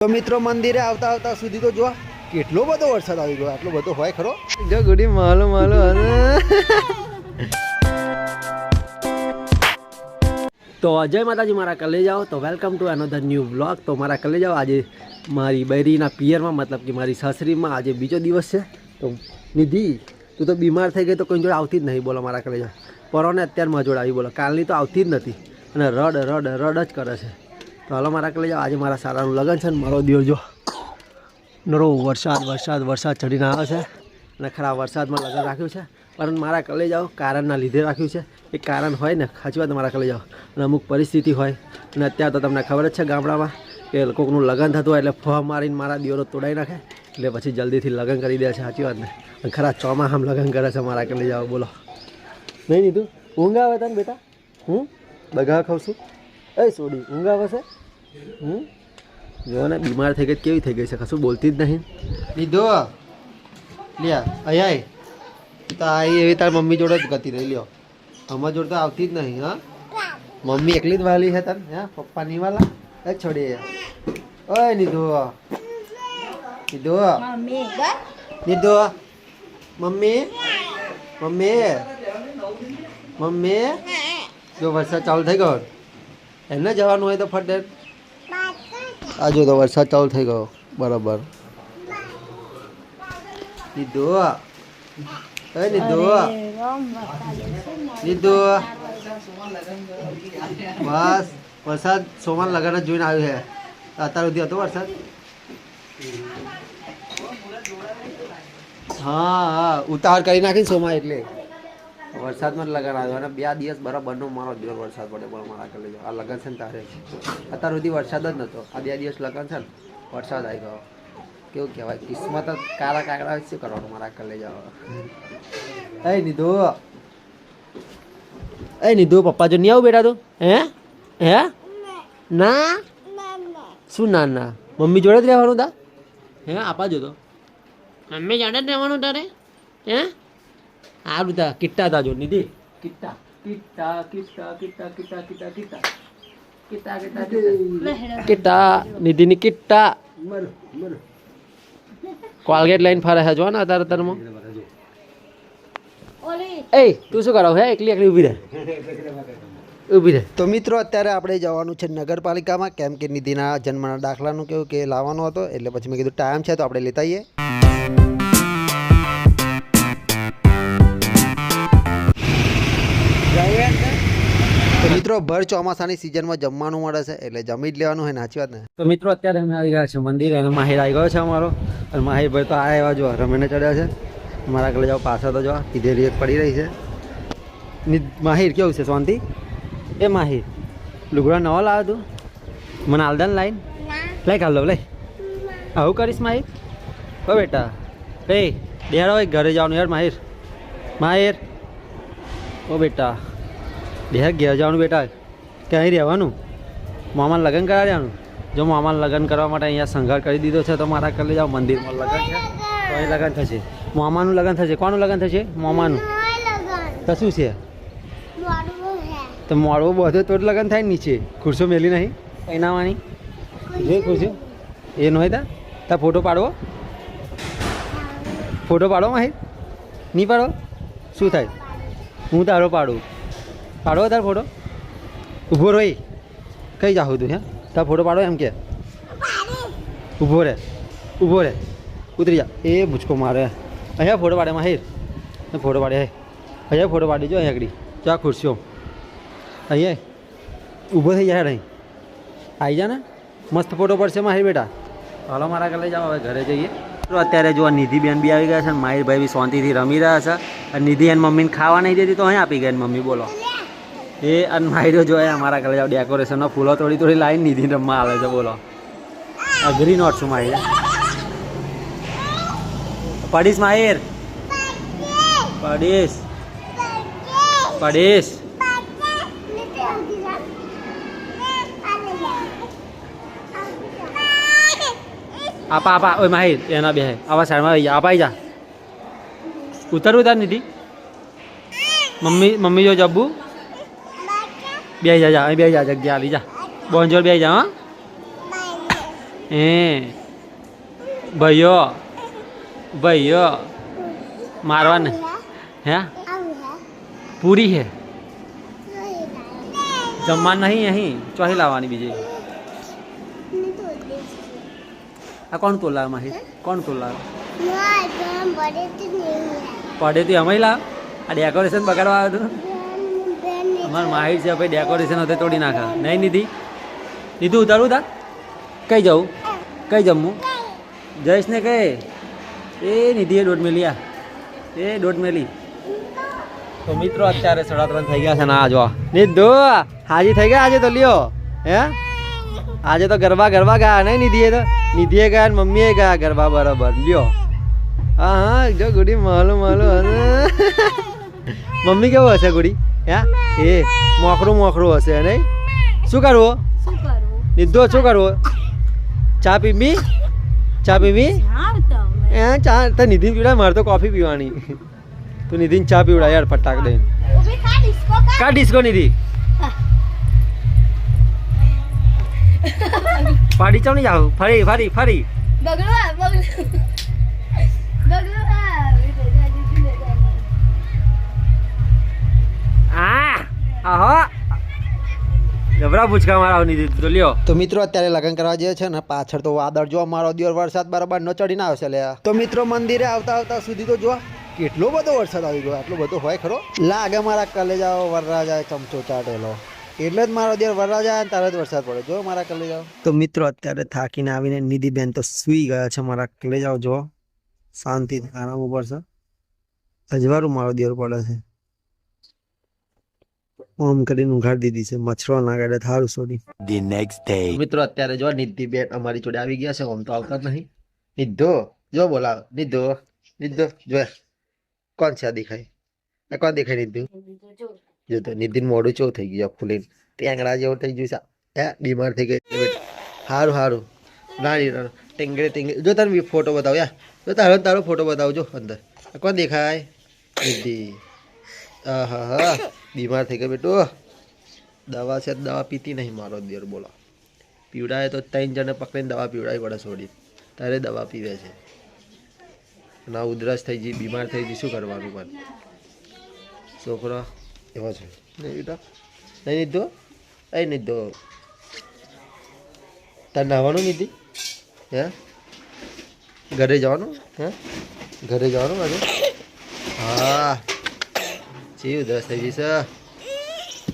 તો મિત્રો મંદિરે આવતા આવતા સુધી તો જો કેટલો બધો વરસાદ આવી ગયો આટલો બધો હોય ખરો? જો ગુડી માલો માલો તો જય માતાજી મારા કલે જાઓ. તો welcome to another new blog તો મારા કલે જાઓ આજે મારી બૈરીના પિયરમાં મતલબ કે મારી સાસરીમાં આજે બીજો દિવસ છે. તો નિધિ તું તો બીમાર થઈ ગઈ તો કોઈ જોડે આવતી જ નહીં બોલો મારા કલે જાઓ. પરોને અત્યારે મારા જોડે આવી બોલો. કાલની તો આવતી જ નથી. અને રડ રડ રડ જ કરે છે. તો હાલો મારા લઈ જાઓ આજે મારા સારાનું લગ્ન છે ને મારો દિવસ જો. નરો વરસાદ વરસાદ વરસાદ ચડીને આવે છે અને ખરા વરસાદમાં લગ્ન રાખ્યું છે. પરંતુ મારા કલે જાઓ કારણના લીધે રાખ્યું છે. એ કારણ હોય ને ખાચી વાત મારા કલે જાઓ અને અમુક પરિસ્થિતિ હોય. અને અત્યારે તો તમને ખબર જ છે ગામડામાં કે કોકનું લગ્ન થતું હોય એટલે ફોહ મારીને મારા દિયોરો તોડાઈ નાખે. એટલે પછી જલ્દીથી લગ્ન કરી દે છે, સાચી વાત ને અને ખરા ચોમાસામાં લગ્ન કરે છે મારા કલે જાઓ બોલો. નહીં નીધું ઊંઘ આવે તને બેટા? હું? બગા ખાઉં છું. એ સોડી, ઊંઘ આવે છે? હમ? જો ને બીમાર થઈ ગઈ કેવી થઈ ગઈ છે? કશું બોલતી જ નહીં. લીધો? લ્યા અહીંયા તો આ એવી તાર મમ્મી જોડે જ ગતી રહી લ્યો. અમારા જોડે તો આવતી જ નહીં હા? મમ્મી એકલી જ વાલી છે તને હા? પપ્પા નહીં વાલા? એ છોડી ઓય નીધો નીધો નિધો મમ્મી? મમ્મી? મમ્મી? જો વરસાદ ચાલુ થઈ ગયો એમને જવાનું હોય તો ફટ આ જો તો વરસાદ ચાલુ થઈ ગયો. બરાબર. લીધો? એ લીધો? લીધો? બસ, વરસાદ સોમાન લગન જ જોઈને આવ્યો છે. અત્યાર સુધી હતો વરસાદ? હા હા. ઉતાવળ કરી નાખી સોમા એટલે. વરસાદમાં જ લગન આવ્યો અને બે દિવસ બરાબરનો મારો જોર વરસાદ પડે પણ મારા કરી આ લગન છે ને તારે. અત્યાર સુધી વરસાદ જ નહોતો આ બે દિવસ લગન છે ને વરસાદ આવી ગયો. કેવું કહેવાય? કિસ્મત જ કાળા કાગડા શું કરવાનું? મારા કરી જાવ એ નીધો. એ નીધુ પપ્પા જો નહીં આવું બેટા તું? હે? હે? ના? શું ના ના? મમ્મી જોડે જ રહેવાનું તા? હે આપા જો તો. મમ્મી જોડે જ રહેવાનું તારે? હે? સારું તા કિટ્ટા તા જો નિધિ. કિટ્ટા કિટ્ટા કિટ્ટા કિટ્ટા કિટ્ટા કિટ્ટા કિટ્ટા. નિધિની કિટ્ટા. કોલગેટ લઈને ફરે છે જો ને અત્યારે અત્યારમાં એ તું શું કરાવ હે એકલી એકલી ઊભી રહે. ઊભી રહે. તો મિત્રો અત્યારે આપણે જવાનું છે નગરપાલિકામાં કેમ કે નિધિના જન્મના દાખલાનું કેવું કે લાવવાનો હતો એટલે પછી મેં કીધું ટાઈમ છે તો આપણે લેતા આવીએ. મિત્રો ભર ચોમાસાની સિઝનમાં જમવાનું મળે છે એટલે જમી જ લેવાનું હોય ને સાચી વાત ને. તો મિત્રો અત્યારે અમે આવી ગયા છે મંદિર અને માહિર આવી ગયો છે અમારો. અને માહિરભાઈ તો આ એવા જો રમીને ચડ્યા છે. મારા ઘરે જાઓ પાછળ તો જો કીધેલી એક પડી રહી છે. માહિર કેવું છે શાંતિ? એ માહિર લુગડા નવા લાવ્યો તું? મને આલદાન લાઈન. લઈ કાલ લો લઈ આવું કરીશ માહિર? હો બેટા. એ હોય ઘરે જવાનું યાર માહિર. માહિર. ઓ બેટા. બેહાર ઘેર જવાનું બેટા ક્યાંય રહેવાનું? મામાને લગ્ન કરાવ્યાનું જો મામાને લગ્ન કરવા માટે અહીંયા સંઘાર કરી દીધો છે તો મારા કરી જાઓ મંદિરમાં લગ્ન છે તો અહીં લગ્ન થશે. મામાનું લગ્ન થશે કોનું લગ્ન થશે? મામાનું. તો શું છે? તો મોડવો બધો તો જ લગ્ન થાય નીચે. ખુરશો મેલી નહીં? પહેનાવાની? જે ખુરશી. એ નહીં તા? તા ફોટો પાડવો? ફોટો પાડો માહી નહીં પાડો શું થાય? હું તારો પાડું. પાડો તાર ફોટો? ઊભો રહી કઈ જાઉં તું, હે? તાર ફોટો પાડો એમ કે. ઊભો રે ઊભો રે. ઉતરી જા. એ ભૂચકો મારે. અહીંયા ફોટો પાડે માહિર ફોટો પાડે અહીંયા ફોટો પાડી જો, અહીંયા આગળ. ચા ખુરશીઓ. અહીંયા. ઊભો થઈ જાય અહીં. આવી જા ને. મસ્ત ફોટો પડશે માહિર બેટા. હાલો, મારા ઘરે જાઓ. હવે ઘરે જઈએ. તો અત્યારે જો નિધિબેન બી આવી ગયા છે માહિર માહિરભાઈ બી શાંતિથી રમી રહ્યા છે. નિધિ એન મમ્મીને ખાવા નહીં દેતી તો અહીં આપી ગયા મમ્મી, બોલો. એ અને માહિરો જો અમારા ઘરે જાઓ ડેકોરેશનનો ફૂલો તોડી તોડી લાવીને નિધિ રમવા આવે છે, બોલો. અઘરી નોટ છું માહિર પડીશ માહિર પડીશ. પડીશ. આપા આપા, ઓય માહિર એના બે આવા સાઈડમાં આવી જા, આપા, આવી જા. ઉતરવું તાર નિધિ. મમ્મી મમ્મી જો જબ્બુ. બે જા જા બે જા જગ્યા આલી જા. બોંજોર બે જા હે. ભાઈઓ ભાઈઓ મારવા ને હે? પૂરી હે? જમવા નહીં અહીં? ચોહી લાવવાની બીજી. આ કોણ તોલા માહી કોણ તોલા? પડે તું અમે લાવ. આ ડેકોરેશન બગાડવા આવ્યો હતું અમાર માહિર છે, ભાઈ ડેકોરેશન હોતે તોડી નાખા. નહીં નિધિ? નિધિ ઉતારું તા? કઈ જવું? કઈ જમવું? જઈશ ને કઈ એ નિધિએ દોઢ મેલી આ. એ દોઢ મેલી. તો મિત્રો અત્યારે સાડા ત્રણ થઈ ગયા છે ને આ જો. નિધુ, હાજી થઈ ગયા આજે તો લ્યો. હે? આજે તો ગરબા ગરબા ગયા. નહીં નિધિએ તો? નિધિએ ગયા ને મમ્મીએ ગયા ગરબા બરાબર. લ્યો. હા હા, જો ગુડી, માલું, માલો. મમ્મી કેવું હશે ગુડી? હે? એ મોખરું મોખરું હશે નહીં શું કરવું? નિધો શું કરવું? ચા પીમી ચા પીમી એ ચા તો નિધિન પીવડાય મારે તો કોફી પીવાની. તું નિધિન ચા પીવડાય યાર ફટાક દઈને. કા ડિસ્કો નિધિ? પાડી ચાવ નહીં જાવ ફરી ફરી ફરી. આ તો લ્યો. તો મિત્રો અત્યારે લગ્ન કરવા જઈએ છે ને પાછળ તો વાદળ જો મારો દિવસ વરસાદ બરાબર નો ચડીને આવશે લે. તો મિત્રો મંદિરે આવતા આવતા સુધી તો જો કેટલો બધો વરસાદ આવી ગયો આટલો બધો હોય ખરો? લાગે મારા કલેજાઓ વરરાજા ચમચો ચાટેલો. એટલે જ મારો દિવસ વરરાજા આવે તારે જ વરસાદ પડે જો મારા કલેજાઓ. તો મિત્રો અત્યારે થાકીને આવીને નિધિબેન તો સૂઈ ગયા છે મારા કલેજાઓ જો શાંતિથી આરામ ઉપર છે. અજવારું મારો દિવસ પડે છે. ઓમ કરીને ઉઘાડી દીધી છે મચ્છરો ના કાઢે થારું છોડી. ધી નેક્સ્ટ ડે મિત્રો અત્યારે જો નિધિ બેન અમારી જોડે આવી ગયા છે ઓમ તો આવતા જ નહીં. નિધો જો બોલાવ. નિધો નિધો જો. કોણ છે આ દેખાય? આ કોણ દેખાય નિધુ? જો તો નિધિન મોડું ચો થઈ ગયું ખુલીને. ટેંગડા જેવો થઈ ગયું છે. હે બીમાર થઈ ગઈ. સારું સારું ના ના ટેંગડે ટેંગડે. જો તને ફોટો બતાવ યા. જો તારો તારો ફોટો બતાવજો અંદર. આ કોણ દેખાય? નિધિ. હા હા બીમાર થઈ ગયો બેટો. દવા છે દવા પીતી નહીં મારો દેર બોલો. પીવડાવે તો ત્રણ જણે પકડીને દવા પીવડાવી પડે છોડી. તારે દવા પીવે છે. ના ઉધરસ થઈ ગઈ, બીમાર થઈ ગઈ, શું કરવાનું પણ? છોકરો, એવો છે. નહીં બેટા. નહીં નીધો? એ નીધો. તાર નાહવાનું નીધી હે? ઘરે જવાનું? હે? ઘરે જવાનું આજે? હા. ચી દસ થઈ છે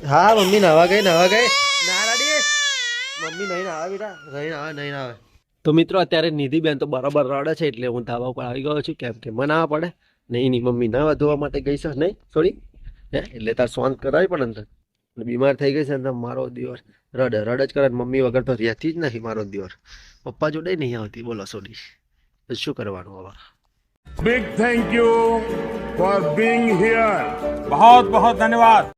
હા. મમ્મી, નાવા ગઈ નાવા ગઈ. ના, રાડી. મમ્મી, નહીં નાવે, બેટા. નહીં નાવે નહીં નાવે. તો મિત્રો, અત્યારે નિધિબેન તો બરાબર રડે છે, એટલે હું ધાબા ઉપર આવી ગયો છું. કેમ કે મને ના પડે. નહીં નહીં મમ્મી ના ધોવા માટે ગઈ છે, નહીં. થોડી હે? એટલે તાર શાંત કરાવી પણ અંદર. બીમાર થઈ ગઈ છે અંદર મારો દિવસ રડે. રડ જ કરે મમ્મી વગર તો રહેતી જ નથી મારો દિવસ પપ્પા જોડે નહીં આવતી. બોલો સોરી શું કરવાનું હવે? Big thank you for being here. बहुत बहुत धन्यवाद